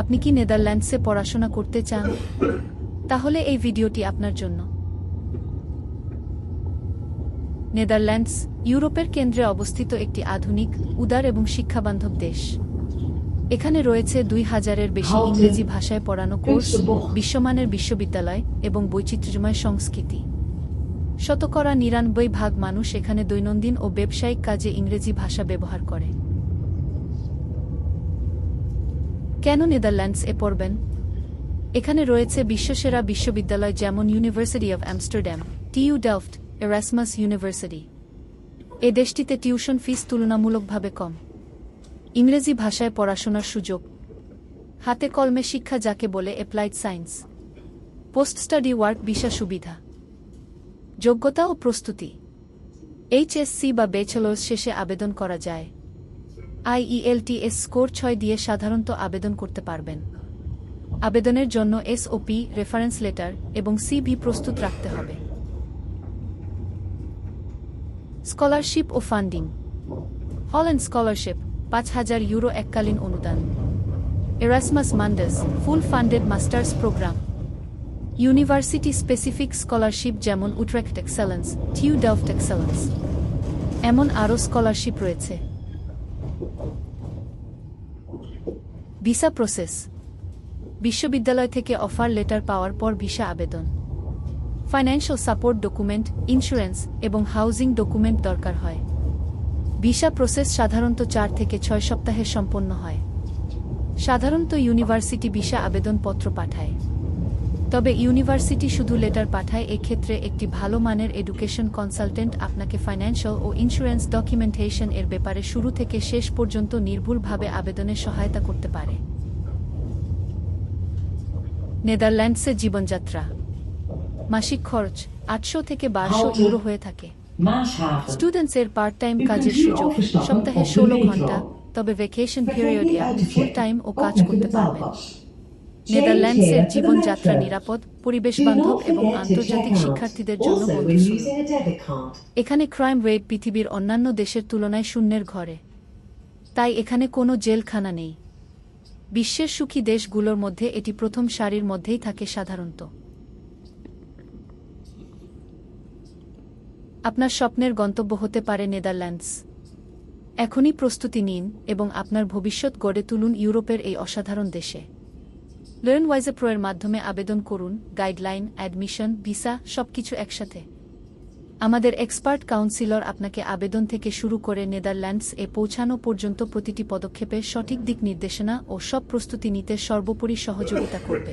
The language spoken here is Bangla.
আপনি কি নেদারল্যান্ডসে পড়াশোনা করতে চান? তাহলে এই ভিডিওটি আপনার জন্য। নেদারল্যান্ডস ইউরোপের কেন্দ্রে অবস্থিত একটি আধুনিক উদার এবং শিক্ষাবান্ধব দেশ। এখানে রয়েছে দুই হাজারের বেশি ইংরেজি ভাষায় পড়ানো কোর্স বিশ্বমানের বিশ্ববিদ্যালয় এবং বৈচিত্র্যময় সংস্কৃতি। শতকরা নিরানব্বই ভাগ মানুষ এখানে দৈনন্দিন ও ব্যবসায়িক কাজে ইংরেজি ভাষা ব্যবহার করে। কেন নেদারল্যান্ডস এ পড়বেন? এখানে রয়েছে বিশ্বসেরা বিশ্ববিদ্যালয় যেমন university of Amsterdam TU Delft Erasmus university এ দেশটিতে টিউশন ফিস তুলনামূলকভাবে কম। ইংরেজি ভাষায় পড়াশোনার সুযোগ। হাতে কলমে শিক্ষা যাকে বলে applied science post study work visa সুবিধা। যোগ্যতা ও প্রস্তুতি। এইচএসসি বা ব্যাচেলর্স শেষে আবেদন করা যায়। আইইএলটিএস স্কোর ছয় দিয়ে সাধারণত আবেদন করতে পারবেন। আবেদনের জন্য এসওপি রেফারেন্স লেটার এবং সিভি প্রস্তুত রাখতে হবে। স্কলারশিপ ও ফান্ডিং। হল অ্যান্ড স্কলারশিপ, পাঁচ হাজার ইউরো এককালীন অনুদান। Erasmus Mundus, full funded masters program. University specific scholarship যেমন Utrecht excellence TU Delft excellence. এমন আরও স্কলারশিপ রয়েছে। Visa process. বিশ্ববিদ্যালয় থেকে অফার লেটার পাওয়ার পর ভিসা আবেদন। ফাইন্যান্সিয়াল সাপোর্ট ডকুমেন্ট, ইন্স্যুরেন্স এবং হাউজিং ডকুমেন্ট দরকার হয়। ভিসা প্রসেস সাধারণত চার থেকে ছয় সপ্তাহে সম্পন্ন হয়। সাধারণত ইউনিভার্সিটি ভিসা আবেদনপত্র পাঠায়। তবে ইউনিভার্সিটি শুধু লেটার পাঠায় এক্ষেত্রে একটি ভালো মানের এডুকেশন কনসালটেন্ট আপনাকে ফাইন্যান্সিয়াল ও ইন্স্যুরেন্স ডকুমেন্টেশন এর ব্যাপারে শুরু থেকে শেষ পর্যন্ত নির্ভুলভাবে আবেদনে সহায়তা করতে পারে নেদারল্যান্ডসে জীবনযাত্রা মাসিক খরচ আটশো থেকে বারোশো ইউরো হয়ে থাকে. স্টুডেন্টসের পার্ট টাইম কাজের সুযোগ সপ্তাহে ষোলো ঘণ্টা তবে ভ্যাকেশন পিরিয়ডে ফুল টাইম ও কাজ করতে পারবেন. নেদারল্যান্ডসের জীবনযাত্রা নিরাপদ. পরিবেশ বান্ধব এবং আন্তর্জাতিক শিক্ষার্থীদের জন্য বন্ধুসুলভ. এখানে ক্রাইম রেট পৃথিবীর অন্যান্য দেশের তুলনায় শূন্যের ঘরে। তাই এখানে কোনো জেলখানা নেই। বিশ্বের সুখী দেশগুলোর মধ্যে এটি প্রথম সারির মধ্যেই থাকে সাধারণত। আপনার স্বপ্নের গন্তব্য হতে পারে নেদারল্যান্ডস। এখনই প্রস্তুতি নিন এবং আপনার ভবিষ্যৎ গড়ে তুলুন ইউরোপের এই অসাধারণ দেশে। লার্ন ওয়াইজে প্রোয়ের মাধ্যমে আবেদন করুন গাইডলাইন অ্যাডমিশন ভিসা সবকিছু একসাথে। আমাদের এক্সপার্ট কাউন্সিলর আপনাকে আবেদন থেকে শুরু করে নেদারল্যান্ডস এ পৌঁছানো পর্যন্ত প্রতিটি পদক্ষেপে সঠিক দিক নির্দেশনা ও সব প্রস্তুতি নিতে সর্বোপরি সহযোগিতা করবে।